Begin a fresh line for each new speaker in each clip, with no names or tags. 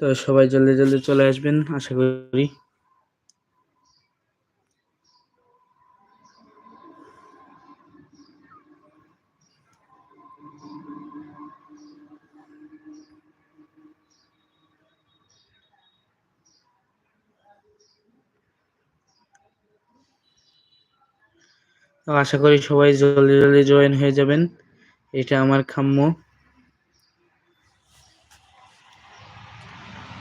তো সবাই জলদি জলদি চলে আসবেন, আশা করি। আশা করি সবাই জলদি জলদি জয়েন হয়ে যাবেন। এটা আমার খাম্য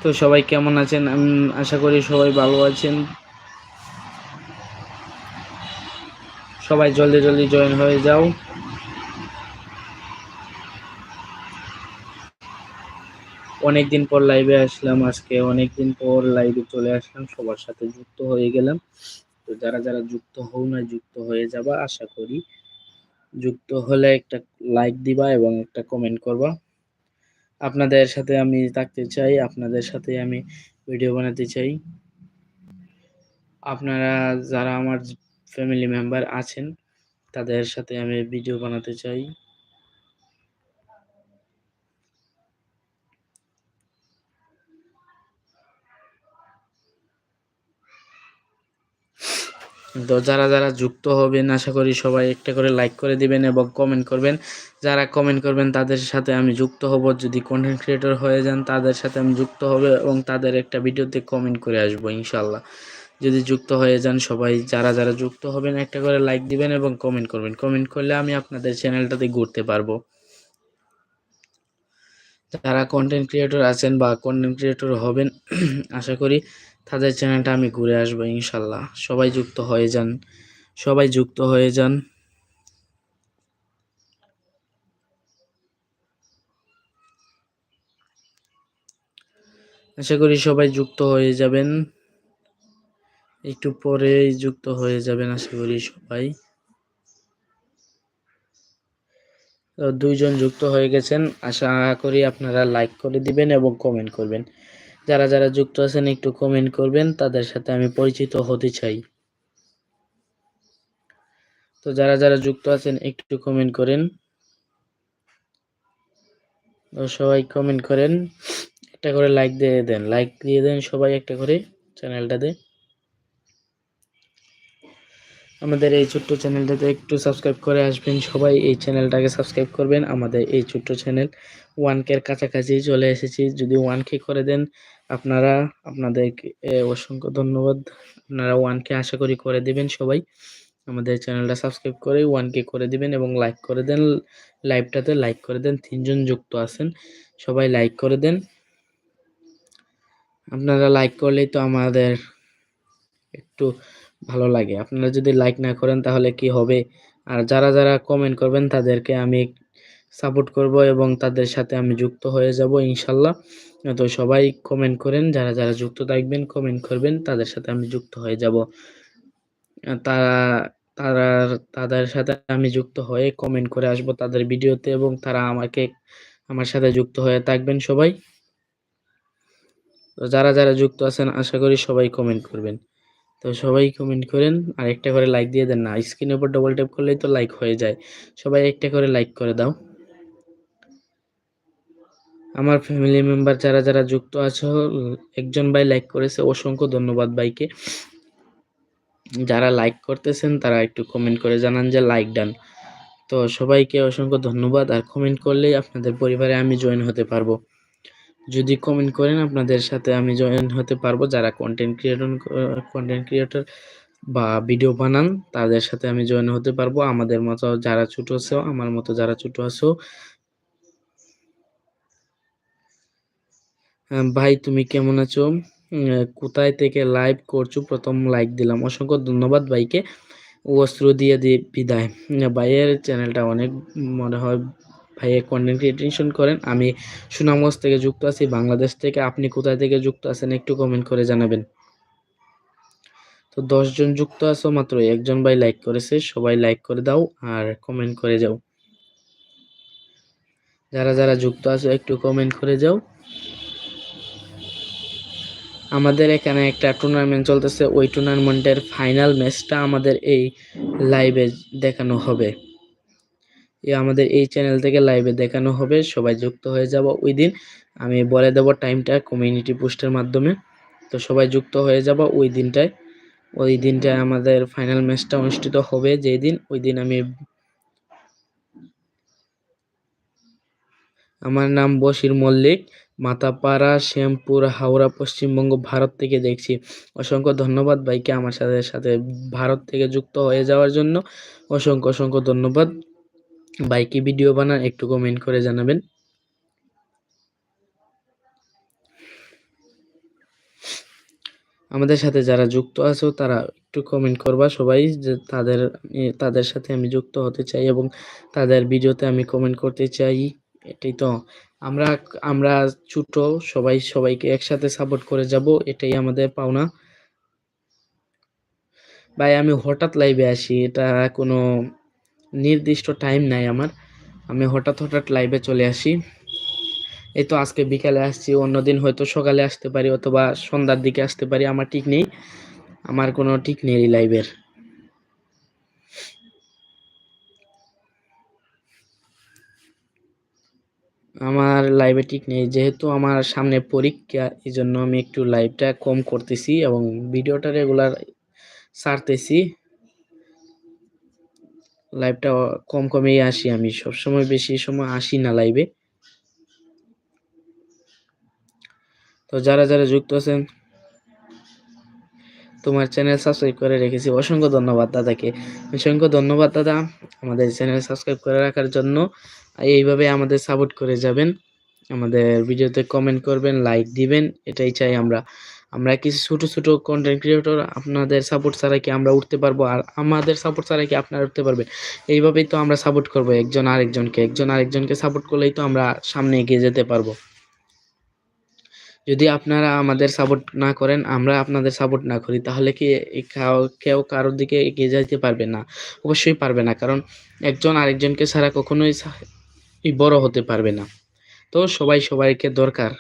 তো সবাই কেমন আছেন? আমি আশা করি সবাই ভালো আছেন। সবাই জলদি জলদি জয়েন হয়ে যাও। অনেকদিন পর লাইভে আসলাম, আজকে অনেকদিন পর লাইভে চলে আসলাম, সবার সাথে যুক্ত হয়ে গেলাম। তো যারা যারা যুক্ত হও না, যুক্ত হয়ে যাবা, আশা করি যুক্ত হলে একটা লাইক দিবা এবং একটা কমেন্ট করবা। আপনাদের সাথে আমি থাকতে চাই, আপনাদের সাথে আমি ভিডিও বানাতে চাই। আপনারা যারা আমার ফ্যামিলি মেম্বার আছেন, তাদের সাথে আমি ভিডিও বানাতে চাই। তো যারা যারা যুক্ত হবেন, আশা করি সবাই একটা করে লাইক করে দিবেন এবং কমেন্ট করবেন। যারা কমেন্ট করবেন, তাদের সাথে আমি যুক্ত হব। যদি কন্টেন্ট ক্রিয়েটর হয়ে যান, তাদের সাথে আমি যুক্ত হবে এবং তাদের একটা ভিডিওতে কমেন্ট করে আসব ইনশাল্লাহ যদি যুক্ত হয়ে যান, সবাই যারা যারা যুক্ত হবেন, একটা করে লাইক দিবেন এবং কমেন্ট করবেন। কমেন্ট করলে আমি আপনাদের চ্যানেলটাতে ঘুরতে পারব। যারা কন্টেন্ট ক্রিয়েটর আছেন বা কন্টেন্ট ক্রিয়েটর হবেন, আশা করি তাদের চ্যানেলটা আমি ঘুরে আসব, ইনশাল্লাহ। সবাই যুক্ত হয়ে যান। সবাই যুক্ত হয়ে যান। আশা করি সবাই যুক্ত হয়ে যাবেন। একটু পরেই যুক্ত হয়ে যাবেন, আশা করি সবাই। দুইজন যুক্ত হয়ে গেছেন। আশা করি আপনারা লাইক করে দিবেন এবং কমেন্ট করবেন। যারা যারা যুক্ত আছেন, একটু কমেন্ট করবেন। তাদের সাথে আমি পরিচিত হতে চাই। তো যারা যারা যুক্ত আছেন, একটু কমেন্ট করেন। সবাই কমেন্ট করেন। একটা করে লাইক দিয়ে দেন। লাইক দিয়ে দেন সবাই একটা করে চ্যানেলটাতে। আমাদের এই ছোট্ট চ্যানেলটাতে একটু সাবস্ক্রাইব করে আসবেন। সবাই এই চ্যানেলটাকে সাবস্ক্রাইব করবেন। আমাদের এই ছোট্ট চ্যানেল ওয়ান কের কাছাকাছি চলে এসেছি। যদি ওয়ান কে করে দেন, আপনারা, আপনাদেরকে অসংখ্য ধন্যবাদ। আপনারা ওয়ান কে আশা করি করে দিবেন সবাই। আমাদের চ্যানেলটা সাবস্ক্রাইব করে ওয়ান কে করে দিবেন এবং লাইক করে দেন। লাইভটাতে লাইক করে দেন। তিনজন যুক্ত আছেন। সবাই লাইক করে দেন। আপনারা লাইক করলেই তো আমাদের একটু ভালো লাগে। আপনারা যদি লাইক না করেন তাহলে কি হবে? আর যারা যারা কমেন্ট করবেন তাদেরকে আমি সাপোর্ট করব এবং তাদের সাথে আমি যুক্ত হয়ে যাব ইনশাল্লাহ। তো সবাই কমেন্ট করেন, যারা যারা যুক্ত থাকবেন কমেন্ট করবেন, তাদের সাথে আমি যুক্ত হয়ে যাব। তারা তারা, তাদের সাথে আমি যুক্ত হয়ে কমেন্ট করে আসব তাদের ভিডিওতে এবং তারা আমাকে, আমার সাথে যুক্ত হয়ে থাকবেন সবাই। তো যারা যারা যুক্ত আছেন, আশা করি সবাই কমেন্ট করবেন। তো সবাই কমেন্ট করেন আর একটা করে লাইক দিয়ে দেন না। স্ক্রিনের উপর ডবল ট্যাপ করলেই তো লাইক হয়ে যায়। সবাই একটা করে লাইক করে দাও। আমার ফ্যামিলি মেম্বার যারা যারা যুক্ত আছো, একজন ভাই লাইক করেছে, অসংখ্য ধন্যবাদ ভাইকে। যারা লাইক করতেছেন, তারা একটু কমেন্ট করে জানান যে লাইক ডান তো সবাইকে অসংখ্য ধন্যবাদ। আর কমেন্ট করলেই আপনাদের পরিবারে আমি জয়েন হতে পারব। যদি কমেন্ট করেন আপনাদের সাথে আমি জয়েন হতে পারব। যারা কন্টেন্ট ক্রিয়েটর কন্টেন্ট ক্রিয়েটর বা ভিডিও বানান, তাদের সাথে আমি জয়েন হতে পারব। আমাদের মতো যারা ছোট আছো, আমার মতো যারা ছোট আছো। ভাই, তুমি কেমন আছো? কোথায় থেকে লাইভ করছ? প্রথম লাইক দিলাম। অসংখ্য ধন্যবাদ ভাইকে। অস্ত্র দিয়ে দিয়ে বিদায়। ভাইয়ের চ্যানেলটা অনেক মনে হয় ভাইয়ের কন্টেন্ট ক্রিয়েটেশন করেন। আমি সুনামগঞ্জ থেকে যুক্ত আছি, বাংলাদেশ থেকে। আপনি কোথায় থেকে যুক্ত আছেন একটু কমেন্ট করে জানাবেন। তো দশজন যুক্ত আছো মাত্র, একজন ভাই লাইক করেছে, সবাই লাইক করে দাও আর কমেন্ট করে যাও। যারা যারা যুক্ত আছো একটু কমেন্ট করে যাও। আমাদের এখানে একটা টুর্নামেন্ট চলতেছে, ওই টুর্নামেন্টের ফাইনাল ম্যাচটা আমাদের এই লাইভে দেখানো হবে। আমাদের এই চ্যানেল থেকে লাইভে দেখানো হবে। সবাই যুক্ত হয়ে যাব ওই দিন আমি বলে দেব টাইমটা কমিউনিটি পোস্টের মাধ্যমে। তো সবাই যুক্ত হয়ে যাব ওই দিনটায়। ওই দিনটায় আমাদের ফাইনাল ম্যাচটা অনুষ্ঠিত হবে যেই দিন ওই দিন আমি আমার নাম বশির মল্লিক, মাতাপাড়া, শ্যামপুর, হাওড়া, পশ্চিমবঙ্গ, ভারত থেকে দেখছি। অসংখ্য ধন্যবাদ ভাইকে আমার সাথে সাথে ভারত থেকে যুক্ত হয়ে যাওয়ার জন্য। অসংখ্য অসংখ্য ধন্যবাদ। বাইকে ভিডিও বানান, একটু কমেন্ট করে জানাবেন। আমাদের সাথে যারা যুক্ত আছো, তারা একটু কমেন্ট করবা সবাই, যে তাদের তাদের সাথে আমি যুক্ত হতে চাই এবং তাদের ভিডিওতে আমি কমেন্ট করতে চাই। এটাই তো। আমরা আমরা ছোট, সবাই, সবাইকে একসাথে সাপোর্ট করে যাব, এটাই আমাদের পাওনা। ভাই, আমি হঠাৎ লাইভে আসি, এটা কোনো নির্দিষ্ট টাইম নাই আমার। আমি হঠাৎ হঠাৎ লাইভে চলে আসি। এই তো আজকে বিকালে আসছি, অন্যদিন হয়তো সকালে আসতে পারি অথবা সন্ধ্যার দিকে আসতে পারি, আমার ঠিক নেই। আমার কোনো ঠিক নেই লাইভের আমার লাইভে ঠিক নেই, যেহেতু আমার সামনে পরীক্ষা এই জন্য আমি একটু লাইভটা কম করতেছি এবং ভিডিওটা রেগুলার ছাড়তেছি। লাইভটা কম কমেই আসি আমি। সবসময় বেশি সময় আসি না লাইভে তো যারা যারা যুক্ত আছেন, তোমার চ্যানেল সাবস্ক্রাইব করে রেখেছি। অসংখ্য ধন্যবাদ দাদাকে। অসংখ্য ধন্যবাদ দাদা আমাদের চ্যানেল সাবস্ক্রাইব করে রাখার জন্য। এইভাবে আমাদের সাপোর্ট করে যাবেন। আমাদের ভিডিওতে কমেন্ট করবেন লাইক দিবেন। এটাই চাই আমরা। আমরা কিছু ছোট ছোট কন্টেন্ট ক্রিয়েটর আপনাদের সাপোর্ট ছাড়া কি আমরা উঠতে পারব? আর আমাদের সাপোর্ট ছাড়া কি আপনারা উঠতে পারবেন? এইভাবেই তো আমরা সাপোর্ট করব একজন আরেকজনকে। একজন আরেকজনকে সাপোর্ট করলেই তো আমরা সামনে এগিয়ে যেতে পারব। যদি আপনারা আমাদের সাপোর্ট না করেন, আমরা আপনাদের সাপোর্ট না করি, তাহলে কি কেউ কারোর দিকে এগিয়ে যেতে পারবে না? অবশ্যই পারবে না, কারণ একজন আরেকজনকে ছাড়া কখনোই বড় হতে পারবে না। তো সবাই সবাইকে দরকার।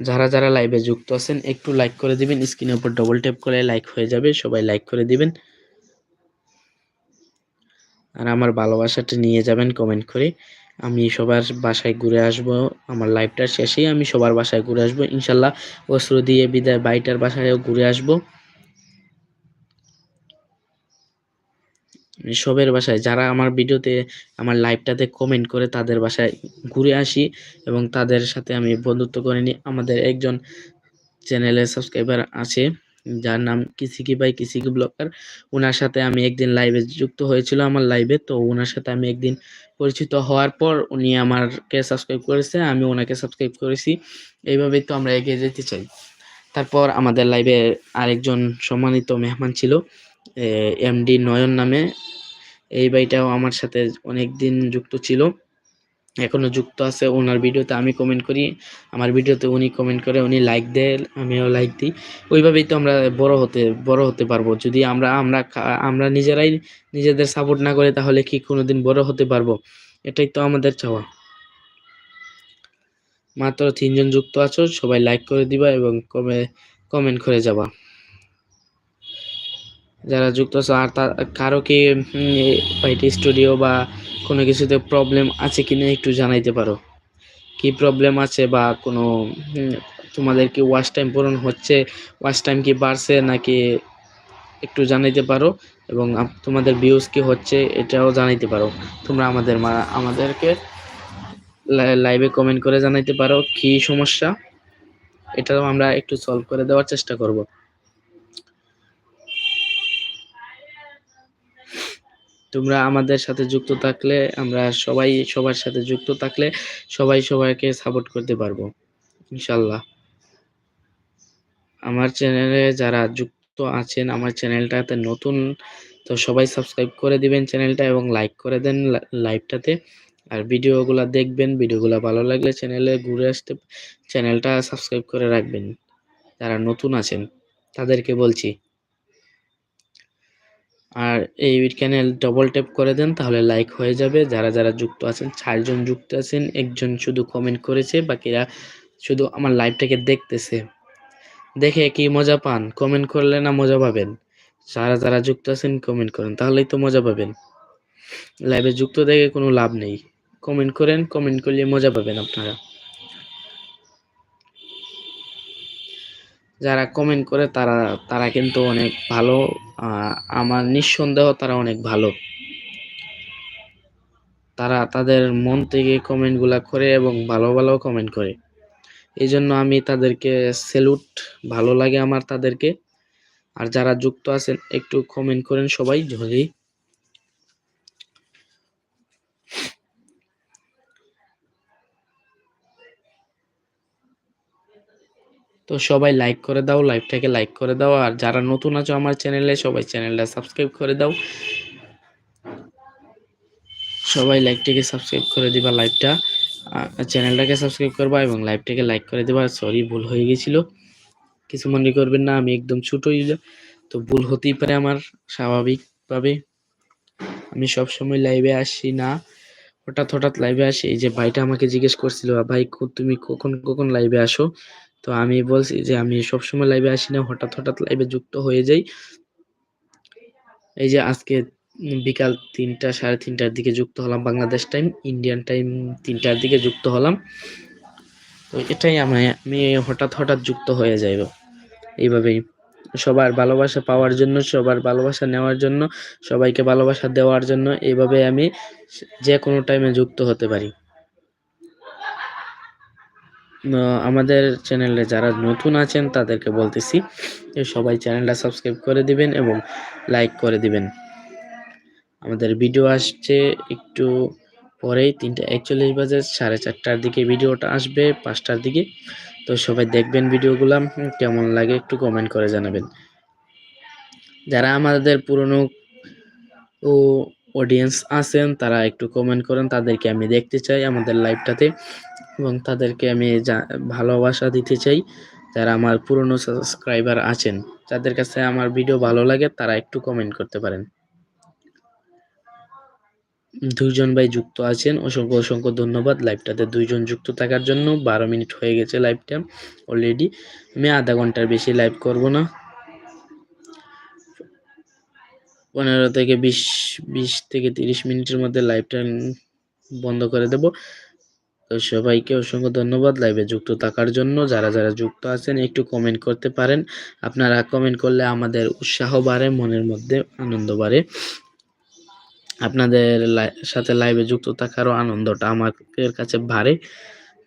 যারা যারা লাইভে যুক্ত আছেন, একটু লাইক করে দিবেন। স্ক্রিনের উপর ডবল ট্যাপ করে লাইক হয়ে যাবে, সবাই লাইক করে দিবেন। আর আমার ভালোবাসাটা নিয়ে যাবেন কমেন্ট করে। আমি সবার বাসায় ঘুরে আসব, আমার লাইফটার শেষেই আমি সবার বাসায় ঘুরে আসব, ইনশাল্লাহ। অস্ত্র দিয়ে বিদায় বাইটার বাসায়ও ঘুরে আসব। সবের বাসায়, যারা আমার ভিডিওতে, আমার লাইভটাতে কমেন্ট করে তাদের বাসায় ঘুরে আসি এবং তাদের সাথে আমি বন্ধুত্ব করে নিই। আমাদের একজন চ্যানেলের সাবস্ক্রাইবার আছে, যার নাম কিসিকি বাই কিসিকি ব্লকার ওনার সাথে আমি একদিন লাইভে যুক্ত হয়েছিল আমার লাইভে তো ওনার সাথে আমি একদিন পরিচিত হওয়ার পর উনি আমারকে সাবস্ক্রাইব করেছে, আমি ওনাকে সাবস্ক্রাইব করেছি। এইভাবেই তো আমরা এগিয়ে যেতে চাই। তারপর আমাদের লাইভে আরেকজন সম্মানিত মেহমান ছিল এমডি নয়ন নামে। এই ভাইটাও আমার সাথে অনেক দিন যুক্ত ছিল, এখনও যুক্ত আছে। ওনার ভিডিওতে আমি কমেন্ট করি, আমার ভিডিওতে উনি কমেন্ট করে, উনি লাইক দেন আমিও লাইক দিই। ওইভাবেই তো আমরা বড় হতে বড় হতে পারব। যদি আমরা আমরা আমরা নিজেরাই নিজেদের সাপোর্ট না করে তাহলে কি কোনোদিন বড় হতে পারব? এটাই তো আমাদের চাওয়া। মাত্র তিনজন যুক্ত আছো, সবাই লাইক করে দিবা এবং কমে কমেন্ট করে যাবা। যারা যুক্ত আছে, আর তার কারও কি পাইটি স্টুডিও বা কোনো কিছুতে প্রবলেম আছে কি না একটু জানাইতে পারো? কি প্রবলেম আছে বা কোনো তোমাদের কি ওয়াশ টাইম পূরণ হচ্ছে? ওয়াশ টাইম কি বাড়ছে নাকি একটু জানাইতে পারো? এবং তোমাদের ভিউজ কি হচ্ছে এটাও জানাইতে পারো। তোমরা আমাদের আমাদেরকে লাইভে কমেন্ট করে জানাইতে পারো কি সমস্যা? এটাও আমরা একটু সলভ করে দেওয়ার চেষ্টা করব। তোমরা আমাদের সাথে যুক্ত থাকলে, আমরা সবাই সবার সাথে যুক্ত থাকলে সবাই সবাইকে সাপোর্ট করতে পারব ইনশাল্লাহ আমার চ্যানেলে যারা যুক্ত আছেন, আমার চ্যানেলটাতে নতুন, তো সবাই সাবস্ক্রাইব করে দিবেন চ্যানেলটা এবং লাইক করে দেন লাইভটাতে আর ভিডিওগুলো দেখবেন, ভিডিওগুলো ভালো লাগলে চ্যানেলে ঘুরে আসতে চ্যানেলটা সাবস্ক্রাইব করে রাখবেন। যারা নতুন আছেন, তাদেরকে বলছি আর এই চ্যানেল ডবল ট্যাপ করে দেন, তাহলে লাইক হয়ে যাবে। যারা যারা যুক্ত আছেন চারজন যুক্ত আছেন, একজন শুধু কমেন্ট করেছে, বাকিরা শুধু আমার লাইভটাকে দেখতেছে। দেখে কি মজা পান? কমেন্ট করলে না মজা পাবেন? যারা যারা যুক্ত আছেন কমেন্ট করেন, তাহলেই তো মজা পাবেন। লাইভে যুক্ত দেখে কোনো লাভ নেই। কমেন্ট করেন কমেন্ট করলে মজা পাবেন আপনারা। যারা কমেন্ট করে তারা তারা কিন্তু অনেক ভালো আমার নিঃসন্দেহ তারা অনেক ভালো। তারা তাদের মন থেকে কমেন্টগুলা করে এবং ভালো ভালো কমেন্ট করে। এই জন্য আমি তাদেরকে সেলুট ভালো লাগে আমার তাদেরকে। আর যারা যুক্ত আছেন, একটু কমেন্ট করেন সবাই, যদি তো সবাই লাইক করে দাও লাইভটাকে লাইক করে দাও। আর যারা নতুন আছো আমার চ্যানেলে সবাই চ্যানেলটা সাবস্ক্রাইব করে দাও। সবাই লাইকটাকে সাবস্ক্রাইব করে দিবা লাইভটা চ্যানেলটাকে সাবস্ক্রাইব করবা এবং লাইভটাকে লাইক করে দেবা। সরি ভুল হয়ে গেছিল। কিছু মনে করবেন না, আমি একদম ছোট তো ভুল হতেই পারে আমার স্বাভাবিকভাবে। আমি সব সময় লাইভে আসি না। হঠাৎ হঠাৎ লাইভে আসি। এই যে ভাইটা আমাকে জিজ্ঞেস করছিল, ভাই তুমি কখন কখন লাইভে আসো? তো আমি বলছি যে আমি সবসময় লাইভে আসি না, হঠাৎ হঠাৎ লাইভে যুক্ত হয়ে যাই। এই যে আজকে বিকাল তিনটা, সাড়ে তিনটার দিকে যুক্ত হলাম বাংলাদেশ টাইম ইন্ডিয়ান টাইম তিনটার দিকে যুক্ত হলাম। তো এটাই আমি আমি হঠাৎ হঠাৎ যুক্ত হয়ে যাইব এইভাবেই। সবার ভালোবাসা পাওয়ার জন্য, সবার ভালোবাসা নেওয়ার জন্য, সবাইকে ভালোবাসা দেওয়ার জন্য এইভাবে আমি যে কোনো টাইমে যুক্ত হতে পারি। আমাদের চ্যানেলে যারা নতুন আছেন তাদেরকে বলতেছি যে সবাই চ্যানেলটা সাবস্ক্রাইব করে দিবেন এবং লাইক করে দিবেন। আমাদের ভিডিও আসছে একটু পরেই, তিনটা একচল্লিশ বাজে, সাড়ে চারটার দিকে ভিডিওটা আসবে, পাঁচটার দিকে। তো সবাই দেখবেন ভিডিওগুলো কেমন লাগে একটু কমেন্ট করে জানাবেন। যারা আমাদের পুরনো ও অডিয়েন্স আছেন, তারা একটু কমেন্ট করেন, তাদেরকে আমি দেখতে চাই আমাদের লাইভটাতে এবং তাদেরকে আমি ভালোবাসা দিতে চাই। যারা আমার পুরনো সাবস্ক্রাইবার আছেন, যাদের কাছে আমার ভিডিও ভালো লাগে, তারা একটু কমেন্ট করতে পারেন। দুইজন ভাই যুক্ত আছেন, অসংখ্য অসংখ্য ধন্যবাদ। লাইভটাতে দুইজন যুক্ত থাকার জন্য বারো মিনিট হয়ে গেছে লাইভটা অলরেডি আমি আধা ঘণ্টার বেশি লাইভ করব না। পনেরো থেকে বিশ বিশ থেকে তিরিশ মিনিটের মধ্যে লাইভটা বন্ধ করে দেব। তো সবাইকে অসংখ্য ধন্যবাদ লাইভে যুক্ত থাকার জন্য। যারা যারা যুক্ত আছেন, একটু কমেন্ট করতে পারেন। আপনারা কমেন্ট করলে আমাদের উৎসাহ বাড়ে, মনের মধ্যে আনন্দ বাড়ে। আপনাদের সাথে লাইভে যুক্ত থাকারও আনন্দটা আমার কাছে ভারে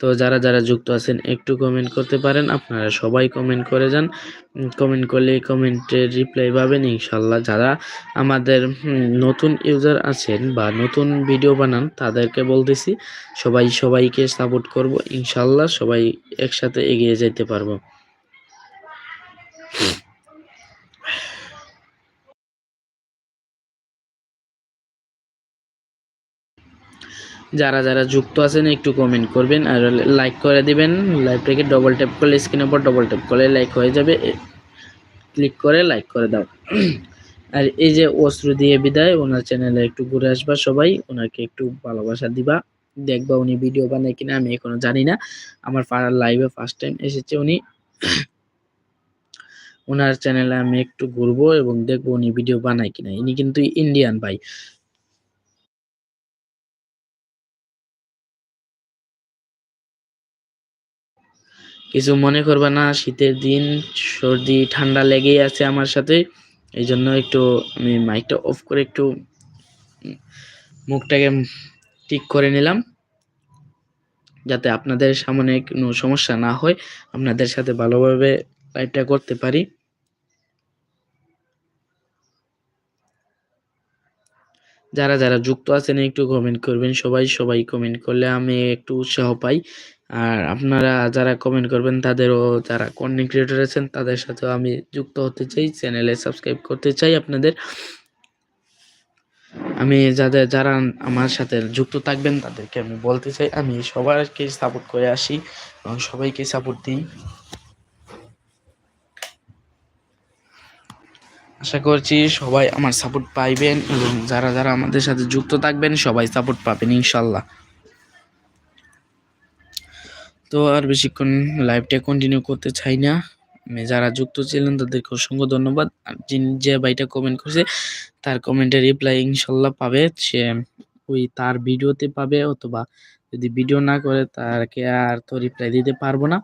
তো যারা যারা যুক্ত আছেন, একটু কমেন্ট করতে পারেন। আপনারা সবাই কমেন্ট করে যান। কমেন্ট করলে কমেন্টের রিপ্লাই পাবেন ইনশাল্লাহ যারা আমাদের নতুন ইউজার আছেন বা নতুন ভিডিও বানান, তাদেরকে বলতেছি, সবাই সবাইকে সাপোর্ট করব। ইনশাল্লাহ সবাই একসাথে এগিয়ে যেতে পারব। যারা যারা যুক্ত আছেন, একটু কমেন্ট করবেন আর লাইক করে দিবেন। লাইভটাকে ডবল ট্যাপ করলে স্ক্রিনের উপর ডবল ট্যাপ করলে লাইক হয়ে যাবে। ক্লিক করে লাইক করে দাও। আর এই যে অস্ত্র দিয়ে বিদায়, ওনার চ্যানেলে একটু ঘুরে আসবা সবাই। ওনাকে একটু ভালোবাসা দিবা। দেখবা উনি ভিডিও বানায় কিনা, আমি এখনও জানি না। আমার পাড়ার লাইভে ফার্স্ট টাইম এসেছে উনি। ওনার চ্যানেলে আমি একটু ঘুরবো এবং দেখব উনি ভিডিও বানায় কিনা। ইনি কিন্তু ইন্ডিয়ান ভাই। কিছু মনে করবে না, শীতের দিন, সর্দি, ঠান্ডা লেগেই আছে আমার সাথে। এই জন্য একটু আমি মাইকটা অফ করে একটু মুখটাকে ঠিক করে নিলাম। যাতে আপনাদের সামনে কোনো সমস্যা না হয়, আপনাদের সাথে ভালোভাবে লাইভটা করতে পারি। যারা যারা যুক্ত আছেন, একটু কমেন্ট করবেন। সবাই সবাই কমেন্ট করলে আমি একটু উৎসাহ পাই। আর আপনারা যারা কমেন্ট করবেন, তাদেরও যারা কন্টেন্ট ক্রিয়েটর আছেন, তাদের সাথেও আমি যুক্ত হতে চাই চ্যানেলে সাবস্ক্রাইব করতে চাই আপনাদের। আমি যাদের, যারা আমার সাথে যুক্ত থাকবেন, তাদেরকে আমি বলতে চাই, আমি সবাইকে সাপোর্ট করে আসি এবং সবাইকে সাপোর্ট দিই। আশা করছি সবাই আমার সাপোর্ট পাইবেন এবং যারা যারা আমাদের সাথে যুক্ত থাকবেন, সবাই সাপোর্ট পাবেন ইনশাল্লাহ। তো আর বেশিক্ষণ লাইভটা কন্টিনিউ করতে চাই না। যারা যুক্ত ছিলেন, তাদেরকে অসংখ্য ধন্যবাদ। আর যিনি যে ভাইটা কমেন্ট করছে, তার কমেন্টের রিপ্লাই ইনশাল্লাহ পাবে। সে ওই তার ভিডিওতে পাবে অথবা যদি ভিডিও না করে তাকে আর তো রিপ্লাই দিতে পারব না।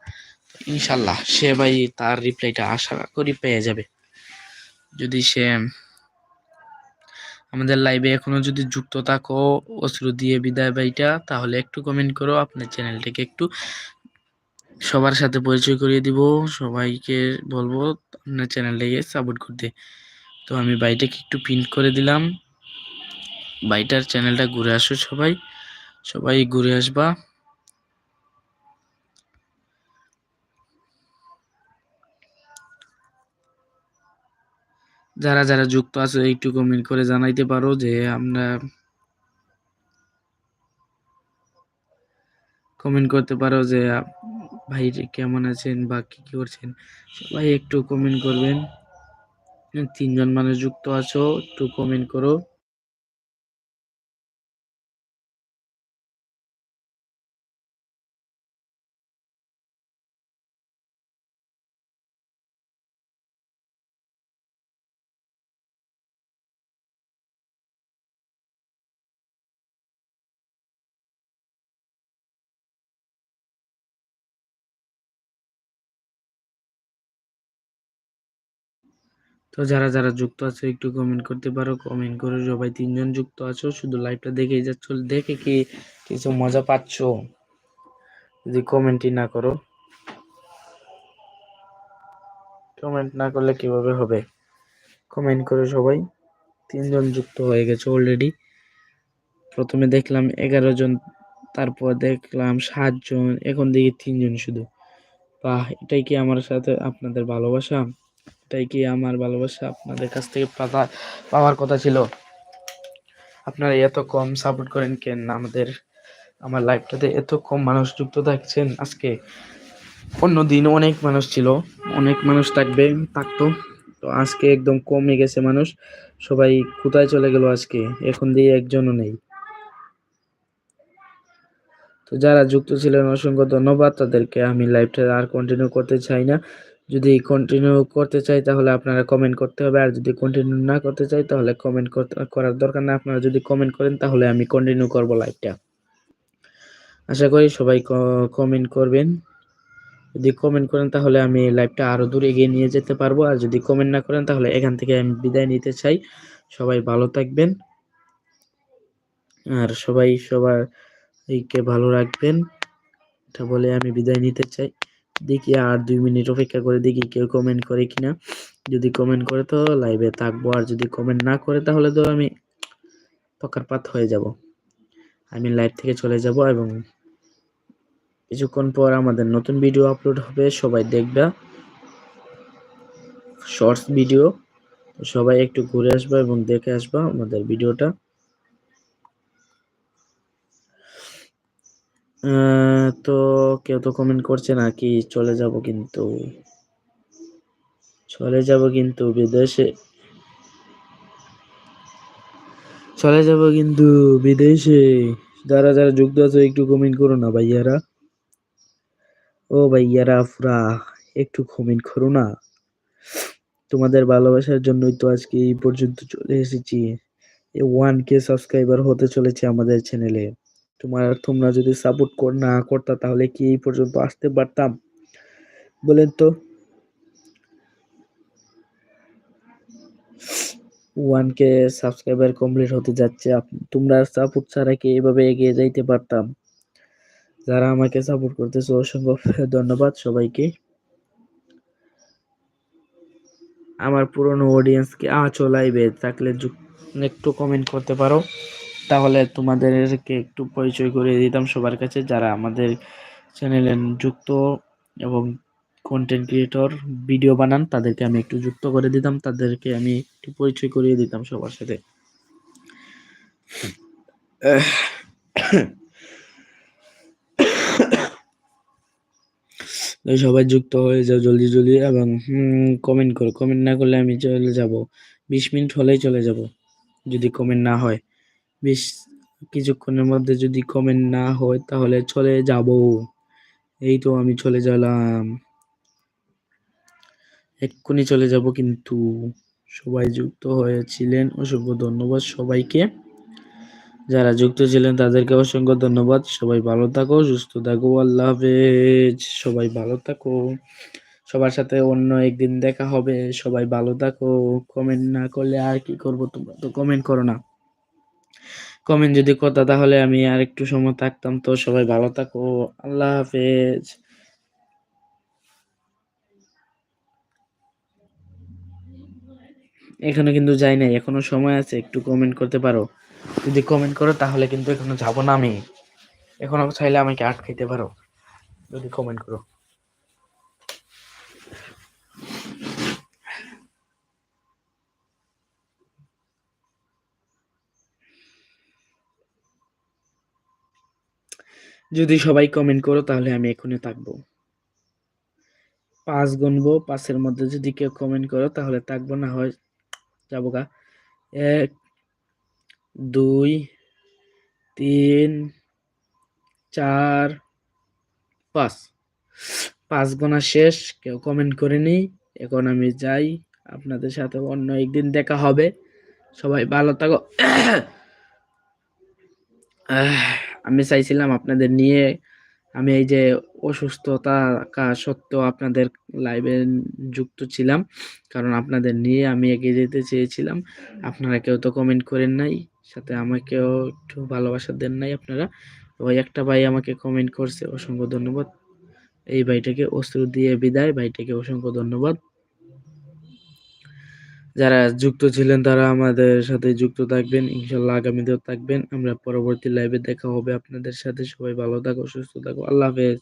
ইনশাল্লাহ সে ভাই তার রিপ্লাইটা আশা করি পেয়ে যাবে। যদি সে আমাদের লাইভে এখনও যদি যুক্ত থাকো, অশ্রু দিয়ে বিদায় ভাইটা, তাহলে একটু কমেন্ট করো, আপনার চ্যানেলটাকে একটু সবার সাথে পরিচয় করিয়ে দিব, সবাইকে বলব আপনার চ্যানেলটাকে সাপোর্ট করতে। তো আমি বাইটাকে একটু প্রিন্ট করে দিলাম। বাইটার চ্যানেলটা ঘুরে আসো সবাই। সবাই ঘুরে আসবা। যারা যারা যুক্ত আছে একটু কমেন্ট করে জানাইতে পারো যে আমরা কমেন্ট করতে পারো যে, ভাই কেমন আছেন বা কি করছেন? সবাই একটু কমেন্ট করবেন। তিনজন মানুষ যুক্ত আছো, একটু কমেন্ট করো। তো যারা যারা যুক্ত আছো, একটু কমেন্ট করতে পারো। কমেন্ট করে সবাই তিনজন যুক্ত আছো। শুধু লাইভটা দেখেই যাচ্ছ। দেখে কি কিছু মজা পাচ্ছ? যদি কমেন্টই না করো। কমেন্ট না করলে কীভাবে হবে? কমেন্ট করে সবাই তিনজন যুক্ত হয়ে গেছে অলরেডি প্রথমে দেখলাম এগারো জন, তারপর দেখলাম সাতজন এখন দেখি তিনজন শুধু। বাহ, এটাই কি আমার সাথে আপনাদের ভালোবাসা? এটাই কি আমার ভালোবাসা আপনাদের কাছ থেকে পাওয়ার কথা ছিল? আপনারা এত কম সাপোর্ট করেন কেন আমাদের আমার লাইফটাতে এত কম মানুষ যুক্ত থাকছেন আজকে? অন্য দিন অনেক মানুষ ছিল, অনেক মানুষ থাকবে, থাকতো। তো আজকে একদম কমে গেছে মানুষ। সবাই কোথায় চলে গেল আজকে? এখন দিয়ে একজনও নেই। তো যারা যুক্ত ছিলেন, অসংখ্য ধন্যবাদ। তাদেরকে আমি লাইভটা আর কন্টিনিউ করতে চাই না। যদি কন্টিনিউ করতে চাই তাহলে আপনারা কমেন্ট করতে হবে। আর যদি কন্টিনিউ না করতে চাই তাহলে কমেন্ট করার দরকার না আপনারা যদি কমেন্ট করেন তাহলে আমি কন্টিনিউ করব লাইভটা আশা করি সবাই কমেন্ট করবেন। যদি কমেন্ট করেন তাহলে আমি লাইভটা আরও দূর এগিয়ে নিয়ে যেতে পারব। আর যদি কমেন্ট না করেন তাহলে এখান থেকে আমি বিদায় নিতে চাই। সবাই ভালো থাকবেন। আর সবাই সবার এইকে ভালো রাখবেন। এটা বলে আমি বিদায় নিতে চাই। দেখি আর দুই মিনিট অপেক্ষা করে দেখি কেউ কমেন্ট করে কিনা। যদি কমেন্ট করে তো লাইভে থাকব, আর যদি কমেন্ট না করে তাহলে তো আমি পকার পাত হয়ে যাব। আমি লাইভ থেকে চলে যাব এবং কিছুক্ষণ পর আমাদের নতুন ভিডিও আপলোড হবে, সবাই দেখবা। শর্টস ভিডিও সবাই একটু ঘুরে আসবা এবং দেখে আসবা আমাদের ভিডিওটা তো কেউ তো কমেন্ট করছে না কি চলে যাব কিন্তু। চলে যাব কিন্তু বিদেশে। চলে যাব কিন্তু বিদেশে। যারা যারা যুক্ত আছে, একটু কমেন্ট করো না ভাইয়ারা। ও ভাইয়ারা পুরা একটু কমেন্ট করো না। তোমাদের ভালোবাসার জন্যই তো আজকে এই পর্যন্ত চলে এসেছি। ওয়ান কে সাবস্ক্রাইবার হতে চলেছে আমাদের চ্যানেলে তোমার, তোমরা যদি সাপোর্ট কর, না করতা তাহলে কি এই পর্যন্ত আসতে পারতাম? বলেন তো। ওয়ান কে সাবস্ক্রাইবার কমপ্লিট হতে যাচ্ছে। তোমরা সাপোর্ট ছাড়া কি এইভাবে এগিয়ে যাইতে পারতাম? যারা আমাকে সাপোর্ট করতেছে, অসংখ্য ধন্যবাদ সবাইকে। আমার পুরনো অডিয়েন্সকে আছো লাইভে থাকলে একটু কমেন্ট করতে পারো। তাহলে তোমাদেরকে একটু পরিচয় করিয়ে দিতাম সবার কাছে যারা আমাদের চ্যানেলে যুক্ত এবং কন্টেন্ট ক্রিয়েটর ভিডিও বানান, তাদেরকে আমি একটু যুক্ত করে দিতাম, তাদেরকে আমি একটু পরিচয় করিয়ে দিতাম সবার সাথে। সবাই যুক্ত হয়ে যাও জলদি জলদি এবং কমেন্ট করো। কমেন্ট না করলে আমি চলে যাব। বিশ মিনিট হলেই চলে যাব, যদি কমেন্ট না হয়। বেশ কিছুক্ষণের মধ্যে যদি কমেন্ট না হয়, তাহলে চলে যাব। এই তো আমি চলে গেলাম। এক্ষুনি চলে যাব কিন্তু। সবাই যুক্ত হয়েছিলেন, অসংখ্য ধন্যবাদ সবাইকে। যারা যুক্ত ছিলেন, তাদেরকে অসংখ্য ধন্যবাদ। সবাই ভালো থাকো, সুস্থ থাকো, আল্লাহ হাফেজ। সবাই ভালো থাকো। সবার সাথে অন্য একদিন দেখা হবে। সবাই ভালো থাকো। কমেন্ট না করলে আর কি করব তোমরা? তো কমেন্ট করো না। কমেন্ট যদি কথা, তাহলে আমি আর একটু সময় থাকতাম। তো সবাই ভালো থাকো, আল্লাহ হাফেজ। এখানে কিন্তু যাই নাই, এখনও সময় আছে, একটু কমেন্ট করতে পারো। যদি কমেন্ট করো, তাহলে কিন্তু এখনও যাব না আমি। এখনও চাইলে আমাকে আটকাইতে পারো। যদি কমেন্ট করো। যদি সবাই কমেন্ট করো তাহলে আমি এখনই থাকব। পাঁচ গুনবো পাঁচের মধ্যে যদি কেউ কমেন্ট করো তাহলে থাকব না হয় যাব গা। এক দুই তিন চার পাঁচ। পাঁচ গোনা শেষ কেউ কমেন্ট করেনি এখন আমি যাই। আপনাদের সাথে অন্য একদিন দেখা হবে। সবাই ভালো থাকো। আহ, আমি চাইছিলাম আপনাদের নিয়ে আমি এই যে অসুস্থতা সত্ত্বেও আপনাদের লাইভে যুক্ত ছিলাম। কারণ আপনাদের নিয়ে আমি এগিয়ে যেতে চেয়েছিলাম। আপনারা কেউ তো কমেন্ট করেন নাই, সাথে আমাকেও একটু ভালোবাসা দেন নাই আপনারা। ওই একটা ভাই আমাকে কমেন্ট করছে, অসংখ্য ধন্যবাদ। এই ভাইটাকে অস্ত্র দিয়ে বিদায়, ভাইটাকে অসংখ্য ধন্যবাদ। যারা যুক্ত ছিলেন তারা আমাদের সাথে যুক্ত থাকবেন। ইনশাল্লাহ আগামীতেও থাকবেন। আমরা পরবর্তী লাইভে দেখা হবে আপনাদের সাথে। সবাই ভালো থাকো, সুস্থ থাকো। আল্লাহ হাফেজ।